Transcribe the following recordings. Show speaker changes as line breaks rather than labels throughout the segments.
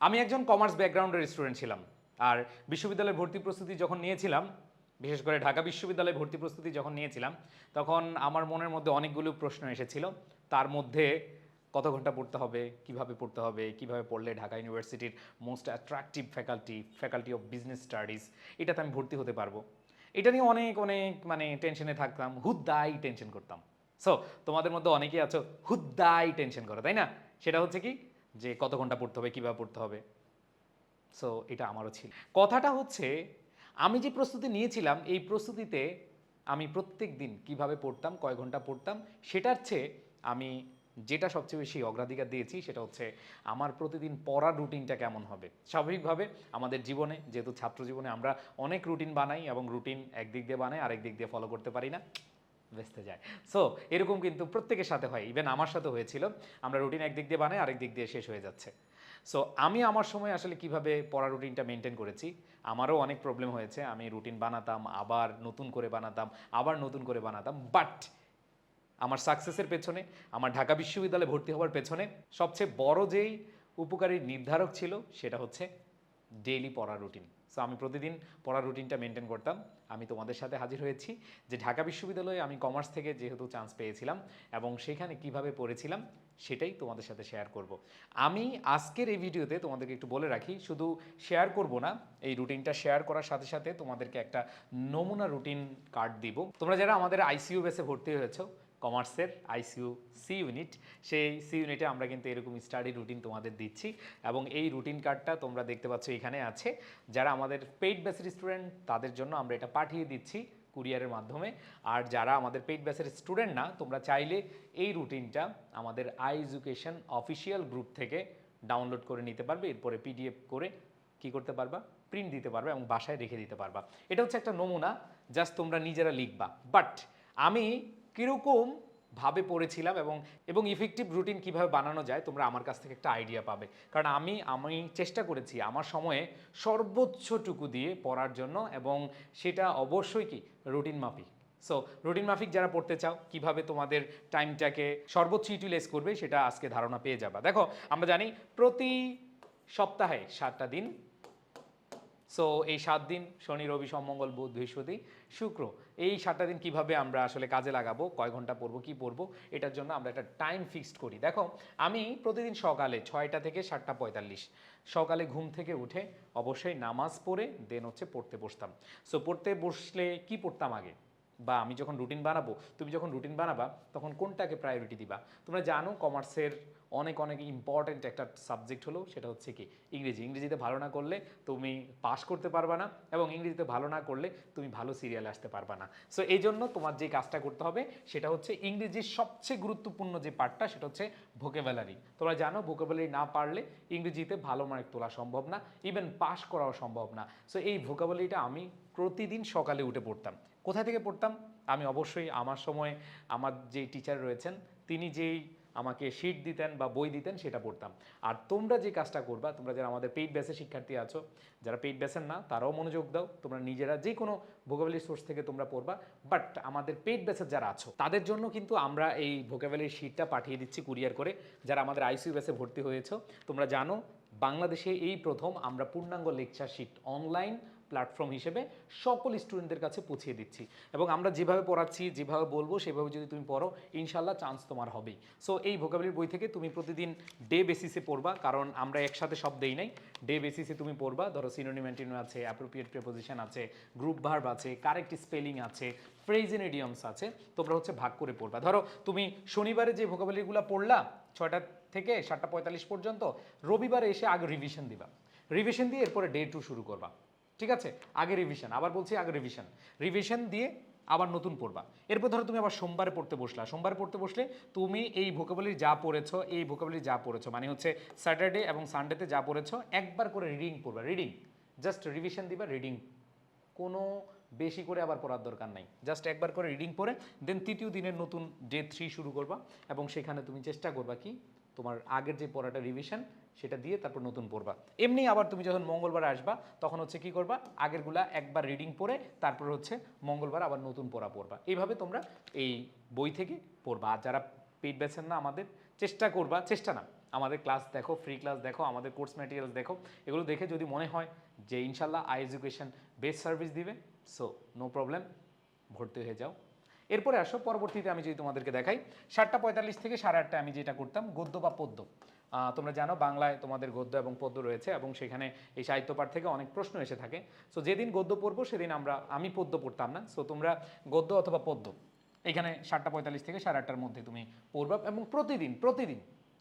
আমি একজন কমার্স ব্যাকগ্রাউন্ডের স্টুডেন্ট ছিলাম। আর বিশ্ববিদ্যালয়ে ভর্তি প্রস্তুতি যখন নিয়েছিলাম, বিশেষ করে ঢাকা বিশ্ববিদ্যালয়ে ভর্তি প্রস্তুতি যখন নিয়েছিলাম, তখন আমার মনের মধ্যে অনেকগুলো প্রশ্ন এসেছিল। তার মধ্যে কত ঘণ্টা পড়তে হবে, কীভাবে পড়তে হবে, কীভাবে পড়লে ঢাকা ইউনিভার্সিটির most attractive faculty faculty of business studies এটাতে আমি ভর্তি হতে পারব। এটা নিয়ে অনেক অনেক মানে টেনশনে থাকতাম হুদ্দাই টেনশন করতাম। সো তোমাদের মধ্যে অনেকেই আছো হুদ্দাই টেনশন করো, তাই না? সেটা হচ্ছে কি যে কত ঘণ্টা পড়তে হবে, কীভাবে পড়তে হবে। সো এটা আমারও ছিল। কথাটা হচ্ছে, আমি যে প্রস্তুতি নিয়েছিলাম, এই প্রস্তুতিতে আমি প্রত্যেক দিন কীভাবে পড়তাম, কয় ঘণ্টা পড়তাম, সেটার চেয়ে আমি যেটা সবচেয়ে বেশি অগ্রাধিকার দিয়েছি, সেটা হচ্ছে আমার প্রতিদিন পড়ার রুটিনটা কেমন হবে। স্বাভাবিকভাবে আমাদের জীবনে, যেহেতু ছাত্র জীবনে আমরা অনেক রুটিন বানাই এবং রুটিন একদিক দিয়ে বানাই আরেক দিক দিয়ে ফলো করতে পারি না। ভেস্তে যায়। সো এরকম কিন্তু প্রত্যেকের সাথে হয়। ইভেন আমার সাথে হয়েছিল। আমরা রুটিন একদিক দিয়ে বানাই আরেক দিক দিয়ে শেষ হয়ে যাচ্ছে। সো আমি আমার সময় আসলে কীভাবে পড়া রুটিনটা মেনটেন করেছি, আমারও অনেক প্রবলেম হয়েছে। আমি রুটিন বানাতাম, আবার নতুন করে বানাতাম, আবার নতুন করে বানাতাম। বাট আমার সাকসেসের পেছনে, আমার ঢাকা বিশ্ববিদ্যালয়ে ভর্তি হওয়ার পেছনে সবচেয়ে বড় যেই উপকারী নির্ধারক ছিল, সেটা হচ্ছে ডেইলি পড়া রুটিন সো আমি প্রতিদিন পড়ার রুটিনটা মেনটেন করতাম। আমি তোমাদের সাথে হাজির হয়েছি যে ঢাকা বিশ্ববিদ্যালয়ে আমি কমার্স থেকে যেহেতু চান্স পেয়েছিলাম এবং সেখানে কীভাবে পড়েছিলাম সেটাই তোমাদের সাথে শেয়ার করব। আমি আজকের এই ভিডিওতে তোমাদেরকে একটু বলে রাখি, শুধু শেয়ার করব না, এই রুটিনটা শেয়ার করার সাথে সাথে তোমাদেরকে একটা নমুনা রুটিন কার্ড দিব। তোমরা যারা আমাদের আইসিইউ বেসে ভর্তি হয়েছো কমার্সের আইসিইউ সি ইউনিট। সেই সি ইউনিটে আমরা কিন্তু এরকম স্টাডি রুটিন তোমাদের দিচ্ছি এবং এই রুটিন কার্ডটা তোমরা দেখতে পাচ্ছ এখানে আছে। যারা আমাদের পেইড ব্যাচের স্টুডেন্ট, তাদের জন্য আমরা এটা পাঠিয়ে দিচ্ছি কুরিয়ারের মাধ্যমে। আর যারা আমাদের পেইড ব্যাচের স্টুডেন্ট না, তোমরা চাইলে এই রুটিনটা আমাদের আই এডুকেশন অফিসিয়াল গ্রুপ থেকে ডাউনলোড করে নিতে পারবে। এরপরে পিডিএফ করে কি করতে পারবা? প্রিন্ট দিতে পারবা এবং বাসায় রেখে দিতে পারবা। এটা হচ্ছে একটা নমুনা, জাস্ট তোমরা নিজেরা লিখবা। বাট আমি কীরকম ভাবে পড়েছিলাম এবং এবং ইফেক্টিভ রুটিন কীভাবে বানানো যায়, তোমরা আমার কাছ থেকে একটা আইডিয়া পাবে। কারণ আমি আমি চেষ্টা করেছি আমার সময়ে সর্বোচ্চটুকু দিয়ে পড়ার জন্য এবং সেটা অবশ্যই কি? রুটিন মাফিক। সো রুটিন মাফিক যারা পড়তে চাও, কীভাবে তোমাদের টাইমটাকে সর্বোচ্চ ইউটিলাইজ করবে, সেটা আজকে ধারণা পেয়ে যাবা। দেখো, আমরা জানি প্রতি সপ্তাহে সাতটা দিন সো এই সাত দিন, শনি, রবি মঙ্গল, বুধ, বৃহস্পতি, শুক্র, এই সাতটা দিন কীভাবে আমরা আসলে কাজে লাগাবো, কয় ঘণ্টা পড়ব, কি পড়ব, এটার জন্য আমরা একটা টাইম ফিক্সড করি। দেখো, আমি প্রতিদিন সকালে ছয়টা থেকে সাতটা পঁয়তাল্লিশ, সকালে ঘুম থেকে উঠে অবশ্যই নামাজ পড়ে দেন হচ্ছে পড়তে বসতাম। সো পড়তে বসলে কি পড়তাম আগে? বা আমি যখন রুটিন বানাবো, তুমি যখন রুটিন বানাবা, তখন কোনটাকে প্রায়োরিটি দিবা? তোমরা জানো কমার্সের অনেক অনেক ইম্পর্ট্যান্ট একটা সাবজেক্ট হলো, সেটা হচ্ছে কি? ইংরেজি। ইংরেজিতে ভালো না করলে তুমি পাশ করতে পারবা না এবং ইংরেজিতে ভালো না করলে তুমি ভালো সিরিয়ালে আসতে পারবা না। সো এই জন্য তোমার যে কাজটা করতে হবে, সেটা হচ্ছে ইংরেজির সবচেয়ে গুরুত্বপূর্ণ যে পার্টটা সেটা হচ্ছে ভোকেবুলারি তোমরা জানো ভোকেবুলারি না পারলে ইংরেজিতে ভালো মার্ক তোলা সম্ভব না ইভেন পাশ করাও সম্ভব না। সো এই ভোকাবুলারিটা আমি প্রতিদিন সকালে উঠে পড়তাম। কোথা থেকে পড়তাম? আমি অবশ্যই আমার সময় আমার যে টিচার রয়েছেন, তিনি যেই আমাকে শিট দিতেন বা বই দিতেন, সেটা পড়তাম। আর তোমরা যে কাজটা করবা, তোমরা যারা আমাদের পেইড ব্যাসের শিক্ষার্থী আছো, যারা পেইড ব্যাসের না, তারাও মনোযোগ দাও। তোমরা নিজেরা যে কোনো ভোকাবুলারি সোর্স থেকে তোমরা পড়বা। বাট আমাদের পেইড ব্যাসের যারা আছো, তাদের জন্য কিন্তু আমরা এই ভোকাবুলারি শিটটা পাঠিয়ে দিচ্ছি কুরিয়ার করে। যারা আমাদের আইসিইউ ব্যাসে ভর্তি হয়েছো, তোমরা জানো, বাংলাদেশে এই প্রথম আমরা পূর্ণাঙ্গ লেকচার শিট অনলাইন প্ল্যাটফর্ম হিসেবে সকল স্টুডেন্টদের কাছে পৌঁছে দিচ্ছি। এবং আমরা যেভাবে পড়াচ্ছি, যেভাবে বলব, সেভাবে যদি তুমি পড়ো ইনশাল্লাহ চান্স তোমার হবেই। সো এই ভোকাবুলারি বই থেকে তুমি প্রতিদিন ডে বেসিসে পড়বা, কারণ আমরা একসাথে সব দেই নাই। ডে বেসিসে তুমি পড়বা, ধরো সিনোনিম আছে অ্যাপ্রোপ্রিয়েট প্রেপোজিশন আছে গ্রুপ ভার্ব আছে কারেক্ট স্পেলিং আছে ফ্রেজেন ইডিয়মস আছে, তোমরা হচ্ছে ভাগ করে পড়বা। ধরো, তুমি শনিবারে যে ভোকাবুলারিগুলো পড়লা, ছয়টা থেকে সাতটা পঁয়তাল্লিশ পর্যন্ত, রবিবারে এসে আগে রিভিশন দিবা। রিভিশন দিয়ে এরপরে ডে টু শুরু করবা। ঠিক আছে? আগে রিভিশন আবার বলছি আগে রিভিশন রিভিশন দিয়ে আবার নতুন পড়বা। এরপর ধরো তুমি আবার সোমবারে পড়তে বসলা। সোমবারে পড়তে বসলে তুমি এই ভোকাবুলারি যা পড়েছো, এই ভোকাবুলারি যা পড়েছো মানে হচ্ছে স্যাটারডে এবং সানডেতে যা পড়েছো, একবার করে রিডিং পড়বা। রিডিং জাস্ট রিভিশন দিবা রিডিং কোনো বেশি করে আবার পড়ার দরকার নাই। জাস্ট একবার করে রিডিং পড়ে দেন তৃতীয় দিনের নতুন ডে থ্রি শুরু করবা এবং সেখানে তুমি চেষ্টা করবা কি, তোমার আগের যে পড়াটা রিভিশন সেটা দিয়ে তারপর নতুন পড়বা। এমনি আবার তুমি যখন মঙ্গলবার আসবা, তখন হচ্ছে কি করবা? আগেরগুলা একবার রিডিং পড়ে, তারপর হচ্ছে মঙ্গলবার আবার নতুন পড়া পড়বা। এইভাবে তোমরা এই বই থেকে পড়বা। আর যারা পেট বেছেন না আমাদের, চেষ্টা করবা, চেষ্টা না। আমাদের ক্লাস দেখো ফ্রি ক্লাস দেখো, আমাদের কোর্স ম্যাটেরিয়ালস দেখো, এগুলো দেখে যদি মনে হয় যে ইনশাল্লাহ আই এডুকেশন বেস্ট সার্ভিস দিবে সো নো প্রবলেম ভর্তি হয়ে যাও। এরপরে আসো, পরবর্তীতে আমি যদি তোমাদেরকে দেখাই, সাতটা পঁয়তাল্লিশ থেকে সাড়ে আটটা আমি যেটা করতাম, গদ্য বা পদ্য। তোমরা জানো বাংলায় তোমাদের গদ্য এবং পদ্য রয়েছে এবং সেখানে এই সাহিত্য পাঠ থেকে অনেক প্রশ্ন এসে থাকে। সো যেদিন গদ্য পড়ব, সেদিন আমরা, আমি পদ্য পড়তাম না। সো তোমরা গদ্য অথবা পদ্য, এখানে সাতটা পঁয়তাল্লিশ থেকে সাড়ে আটটার মধ্যে তুমি পড়বা এবং প্রতিদিন প্রতিদিন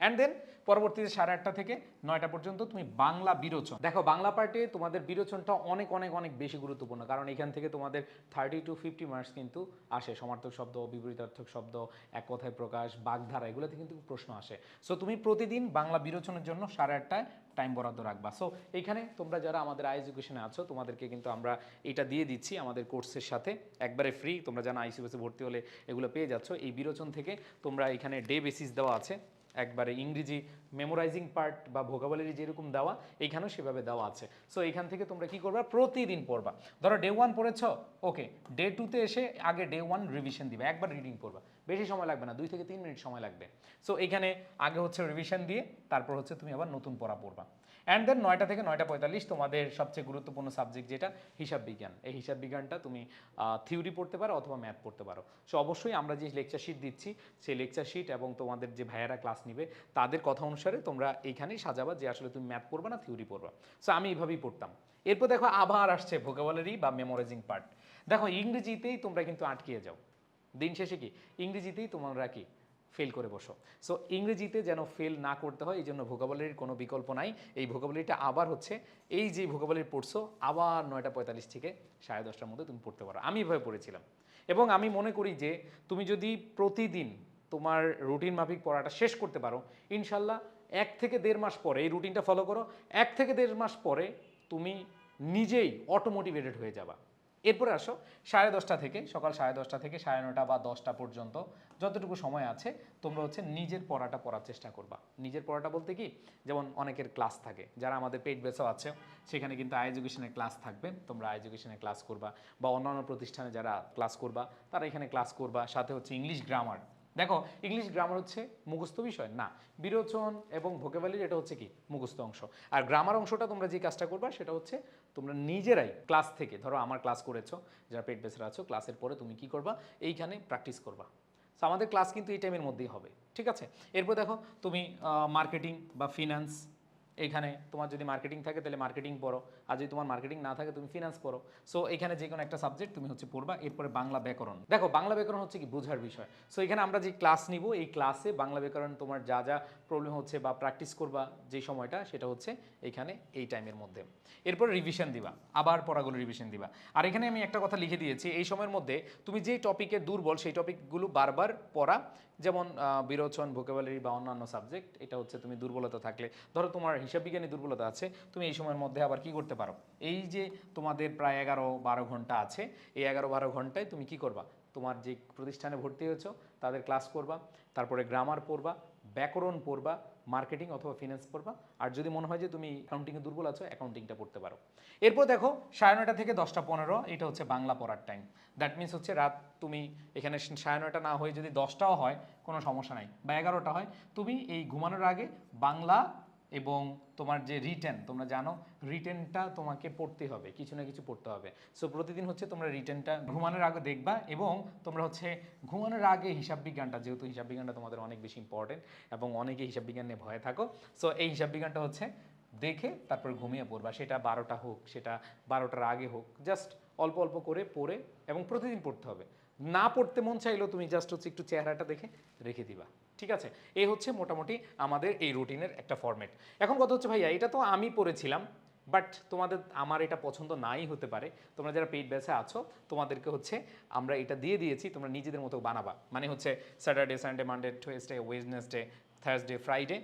অ্যান্ড দেন পরবর্তীতে সাড়ে আটটা থেকে নয়টা পর্যন্ত তুমি বাংলা বিরোচন। দেখো, বাংলা পার্টে তোমাদের বিরোচনটা অনেক অনেক অনেক বেশি গুরুত্বপূর্ণ। কারণ এখান থেকে তোমাদের থার্টি টু ফিফটি মার্কস কিন্তু আসে। সমার্থক শব্দ, বিপরীতার্থক শব্দ, এক কথায় প্রকাশ, বাগধারা, এগুলোতে কিন্তু প্রশ্ন আসে। সো তুমি প্রতিদিন বাংলা বিরোচনের জন্য সাড়ে আটটায় টাইম বরাদ্দ রাখবা। সো এখানে তোমরা যারা আমাদের আই এডুকেশনে আছো, তোমাদেরকে কিন্তু আমরা এটা দিয়ে দিচ্ছি আমাদের কোর্সের সাথে। একবারে ফ্রি তোমরা জানো আইসিউএসে ভর্তি হলে এগুলো পেয়ে যাচ্ছ। এই বিরোচন থেকে তোমরা এখানে ডে বেসিস দেওয়া আছে। একবারে ইংরেজি মেমোরাইজিং পার্ট বা ভোকাবুলারি যেরকম দেওয়া, এইখানেও সেভাবে দেওয়া আছে। সো এখান থেকে তোমরা কি করবা? প্রতিদিন পড়বা। ধরো ডে ওয়ান পড়েছ ওকে ডে টুতে এসে আগে ডে ওয়ান রিভিশন দিবে, একবার রিডিং পড়বা। বেশি সময় লাগবে না, দুই থেকে তিন মিনিট সময় লাগবে। সো এখানে আগে হচ্ছে রিভিশন দিয়ে, তারপর হচ্ছে তুমি আবার নতুন পড়া পড়বা। অ্যান্ড দেন নয়টা থেকে নয়টা পঁয়তাল্লিশ তোমাদের সবচেয়ে গুরুত্বপূর্ণ সাবজেক্ট যেটা, হিসাব বিজ্ঞান। এই হিসাব বিজ্ঞানটা তুমি থিওরি পড়তে পারো অথবা ম্যাথ পড়তে পারো। সো অবশ্যই আমরা যে লেকচার শিট দিচ্ছি, সেই লেকচার শিট এবং তোমাদের যে ভাইয়ারা ক্লাস নিবে, তাদের কথা অনুসারে তোমরা এইখানেই সাজাবা যে আসলে তুমি ম্যাথ পড়বা না থিওরি পড়বা। সো আমি এইভাবেই পড়তাম। এরপর দেখো আবার আসছে ভোকাবুলারি বা মেমোরাইজিং পার্ট দেখো ইংরেজিতেই তোমরা কিন্তু আটকিয়ে যাও। দিন শেষে কি? ইংরেজিতেই তোমরা কি ফেল করে বসো। সো ইংরেজিতে যেন ফেল না করতে হয় এই জন্য ভোকাবুলারির কোনো বিকল্প নাই। এই ভোকাবুলারিটা আবার হচ্ছে, এই যে ভোকাবুলারি পড়ছো, আবার নয়টা পঁয়তাল্লিশ থেকে সাড়ে দশটার মধ্যে তুমি পড়তে পারো। আমি এভাবে পড়েছিলাম। এবং আমি মনে করি যে, তুমি যদি প্রতিদিন তোমার রুটিন মাফিক পড়াটা শেষ করতে পারো, ইনশাল্লাহ এক থেকে দেড় মাস পরে, এই রুটিনটা ফলো করো, এক থেকে দেড় মাস পরে তুমি নিজেই অটোমোটিভেটেড হয়ে যাবা। এরপরে আসো, সাড়ে দশটা থেকে, সকাল সাড়ে দশটা থেকে, সাড়ে নটা বা দশটা পর্যন্ত যতটুকু সময় আছে, তোমরা হচ্ছে নিজের পড়াটা পড়ার চেষ্টা করবা। নিজের পড়াটা বলতে কি, যেমন অনেকের ক্লাস থাকে, যারা আমাদের পেট বেসও আছে, সেখানে কিন্তু আই এডুকেশনের ক্লাস থাকবে, তোমরা আই এজুকেশনের ক্লাস করবা, বা অন্যান্য প্রতিষ্ঠানে যারা ক্লাস করবা, তারা এখানে ক্লাস করবা, সাথে হচ্ছে ইংলিশ গ্রামার দেখো ইংলিশ গ্রামার হচ্ছে মুখস্থ বিষয়, না। বিরোচন এবং ভোকেবালির এটা হচ্ছে কি? মুখস্থ অংশ। আর গ্রামার অংশটা তোমরা যে কাজটা করবা, সেটা হচ্ছে তোমরা নিজেরাই ক্লাস থেকে, ধরো আমার ক্লাস করেছ, যারা পেট বেসরা আছো ক্লাসের পরে তুমি কি করবা? এইখানে প্র্যাকটিস করবা। সো আমাদের ক্লাস কিন্তু এই টাইমের মধ্যেই হবে, ঠিক আছে? এরপর দেখো, তুমি মার্কেটিং বা ফিনান্স এইখানে তোমার যদি মার্কেটিং থাকে, তাহলে মার্কেটিং পড়ো। আর যদি তোমার মার্কেটিং না থাকে, তুমি ফিনান্স পড়ো। সো এখানে যে কোনো একটা সাবজেক্ট তুমি হচ্ছে পড়বা। এরপরে বাংলা ব্যাকরণ। দেখো, বাংলা ব্যাকরণ হচ্ছে কি? বোঝার বিষয়। সো এখানে আমরা যে ক্লাস নিব, এই ক্লাসে বাংলা ব্যাকরণ তোমার যা যা প্রবলেম হচ্ছে বা প্র্যাকটিস করবা যে সময়টা, সেটা হচ্ছে এইখানে এই টাইমের মধ্যে। এরপরে রিভিশন দিবা। আবার পড়াগুলো রিভিশন দিবা। আর এখানে আমি একটা কথা লিখে দিয়েছি। এই সময়ের মধ্যে তুমি যে টপিকে দুর্বল, সেই টপিকগুলো বারবার পড়া। যেমন বিরোচন ভোকাবুলারি বা অন্যান্য সাবজেক্ট এটা হচ্ছে তুমি দুর্বলতা থাকলে। ধরো তোমার হিসাব বিজ্ঞানী দুর্বলতা আছে, তুমি এই সময়ের মধ্যে আবার কি করতে পারো? এই যে তোমাদের প্রায় এগারো বারো ঘণ্টা আছে, এই এগারো বারো ঘন্টায় তুমি কি করবা? তোমার যে প্রতিষ্ঠানে ভর্তি হয়েছো, তাদের ক্লাস করবা, তারপরে গ্রামার পড়বা, ব্যাকরণ পড়বা মার্কেটিং অথবা ফিনান্স পড়বা। আর যদি মনে হয় যে তুমি অ্যাকাউন্টিংয়ে দুর্বল আছো অ্যাকাউন্টিংটা পড়তে পারো। এরপর দেখো, সাড়ে নয়টা থেকে দশটা পনেরো, এটা হচ্ছে বাংলা পড়ার টাইম দ্যাট মিনস হচ্ছে রাত তুমি এখানে সাড়ে নয়টা না হয়ে যদি দশটাও হয়, কোনো সমস্যা নাই। বা এগারোটা হয়, তুমি এই ঘুমানোর আগে বাংলা এবং তোমার যে রিটেন তোমরা জানো রিটেনটা তোমাকে পড়তে হবে, কিছু না কিছু পড়তে হবে। সো প্রতিদিন হচ্ছে তোমরা রিটেনটা ঘুমানোর আগে দেখবা এবং তোমরা হচ্ছে ঘুমানোর আগে হিসাব বিজ্ঞানটা, যেহেতু হিসাব বিজ্ঞানটা তোমাদের অনেক বেশি ইম্পর্টেন্ট এবং অনেকে হিসাব বিজ্ঞান নিয়ে ভয়ে থাকো সো এই হিসাব বিজ্ঞানটা হচ্ছে দেখে তারপর ঘুমিয়ে পড়বা। সেটা বারোটা হোক, সেটা বারোটার আগে হোক জাস্ট অল্প অল্প করে পড়ে এবং প্রতিদিন পড়তে হবে। না পড়তে মন চাইলেও তুমি জাস্ট হচ্ছে একটু চেহারাটা দেখে রেখে দিবা। ঠিক আছে? এই হচ্ছে মোটামুটি আমাদের এই রুটিনের একটা ফরম্যাট এখন কথা হচ্ছে, ভাইয়া, এটা তো আমি পড়েছিলাম বাট তোমাদের, আমার এটা পছন্দ নাই হতে পারে। তোমরা যারা পেইড ব্যাচে আছো, তোমাদেরকে হচ্ছে আমরা এটা দিয়ে দিয়েছি, তোমরা নিজেদের মতো বানাবা। মানে হচ্ছে Saturday Sunday Monday Tuesday Wednesday Thursday Friday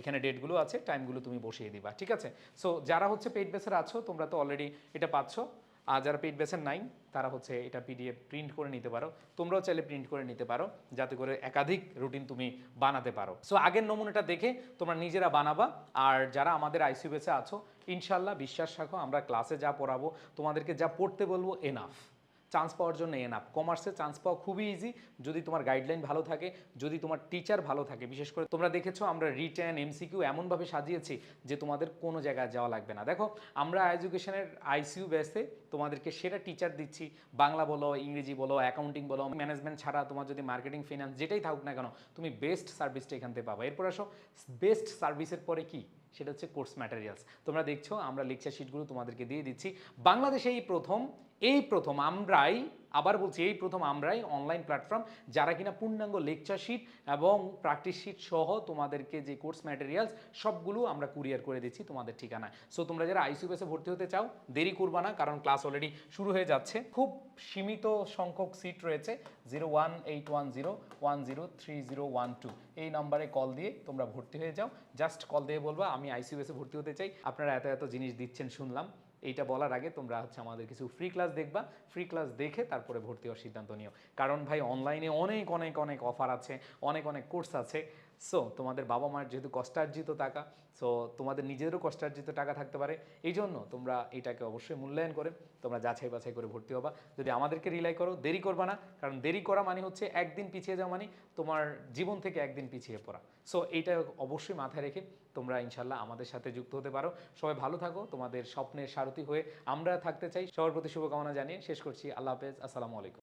এখানে ডেটগুলো আছে টাইমগুলো তুমি বসিয়ে দিবা, ঠিক আছে? সো যারা হচ্ছে পেইড বেসের আছো, তোমরা তো অলরেডি এটা পাচ্ছ। আর যারা পেড বেসেন নাই, তারা হচ্ছে এটা পিডিএফ প্রিন্ট করে নিতে পারো। তোমরাও চাইলে প্রিন্ট করে নিতে পারো, যাতে করে একাধিক রুটিন তুমি বানাতে পারো। সো আগের নমুনাটা দেখে তোমরা নিজেরা বানাবা। আর যারা আমাদের আইসিউ বেসে আছো, ইনশাল্লাহ বিশ্বাস রাখো, আমরা ক্লাসে যা পড়াবো, তোমাদেরকে যা পড়তে বলব এনাফ চান্স পাওয়ার জন্য এনাফ কমার্সে চান্স পাওয়া খুবই ইজি যদি তোমার গাইডলাইন ভালো থাকে, যদি তোমার টিচার ভালো থাকে, বিশেষ করে তোমরা দেখেছ আমরা রিটেন এমসিকিউ এমনভাবে সাজিয়েছি যে তোমাদের কোনো জায়গায় যাওয়া লাগবে না। দেখো, আমরা এডুকেশনের আইসিইউ বেসে তোমাদেরকে সেরা টিচার দিচ্ছি। বাংলা বলো, ইংরেজি বলো অ্যাকাউন্টিং বলো ম্যানেজমেন্ট ছাড়া তোমার যদি মার্কেটিং ফিনান্স যেটাই থাকুক না কেন, তুমি বেস্ট সার্ভিসটা এখান থেকে পাবা। এরপর আসো বেস্ট সার্ভিসের পরে কি? সেটা হচ্ছে কোর্স ম্যাটেরিয়ালস তোমরা দেখছ, আমরা লেকচার শিটগুলো তোমাদেরকে দিয়ে দিচ্ছি। বাংলাদেশে এই প্রথম এই প্রথম আমরাই আবার বলছি, এই প্রথম আমরাই অনলাইন প্ল্যাটফর্ম যারা কিনা পূর্ণাঙ্গ লেকচার শিট এবং প্র্যাকটিস শিট সহ তোমাদেরকে যে কোর্স ম্যাটেরিয়ালস সবগুলো আমরা কুরিয়ার করে দিচ্ছি তোমাদের ঠিকানায়। সো তোমরা যারা আইসিউ বেসে ভর্তি হতে চাও, দেরি করবা না, কারণ ক্লাস অলরেডি শুরু হয়ে যাচ্ছে। খুব সীমিত সংখ্যক সিট রয়েছে zero one eight one zero one zero three zero one two এই নাম্বারে কল দিয়ে তোমরা ভর্তি হয়ে যাও। জাস্ট কল দিয়ে বলবা, আমি আইসিউ বেসে ভর্তি হতে চাই। আপনারা এত এত জিনিস দিচ্ছেন, শুনলাম। এইটা বলার আগে তোমরা হচ্ছে আমাদের কিছু ফ্রি ক্লাস দেখবা। ফ্রি ক্লাস দেখে তারপরে ভর্তি হওয়ার সিদ্ধান্ত নিও। কারণ ভাই অনলাইনে অনেক অনেক অনেক অফার আছে, অনেক অনেক কোর্স আছে। সো তোমাদের বাবা মার যেহেতু কষ্টার্জিত টাকা সো তোমাদের নিজেদেরও কষ্টার্জিত টাকা থাকতে পারে। এই জন্য তোমরা এটাকে অবশ্যই মূল্যায়ন করে, তোমরা যাচাই বাছাই করে ভর্তি হবা। যদি আমাদেরকে রিলাই করো, দেরি করবা না, কারণ দেরি করা মানে হচ্ছে একদিন পিছিয়ে যাওয়া মানে তোমার জীবন থেকে একদিন পিছিয়ে পড়া। সো এইটা অবশ্যই মাথায় রেখে তোমরা ইনশাল্লাহ আমাদের সাথে যুক্ত হতে পারো। সবাই ভালো থাকো, তোমাদের স্বপ্নের সারথি হয়ে আমরা থাকতে চাই। সবার প্রতি শুভকামনা জানিয়ে শেষ করছি। আল্লাহ হাফেজ, আসসালামু আলাইকুম।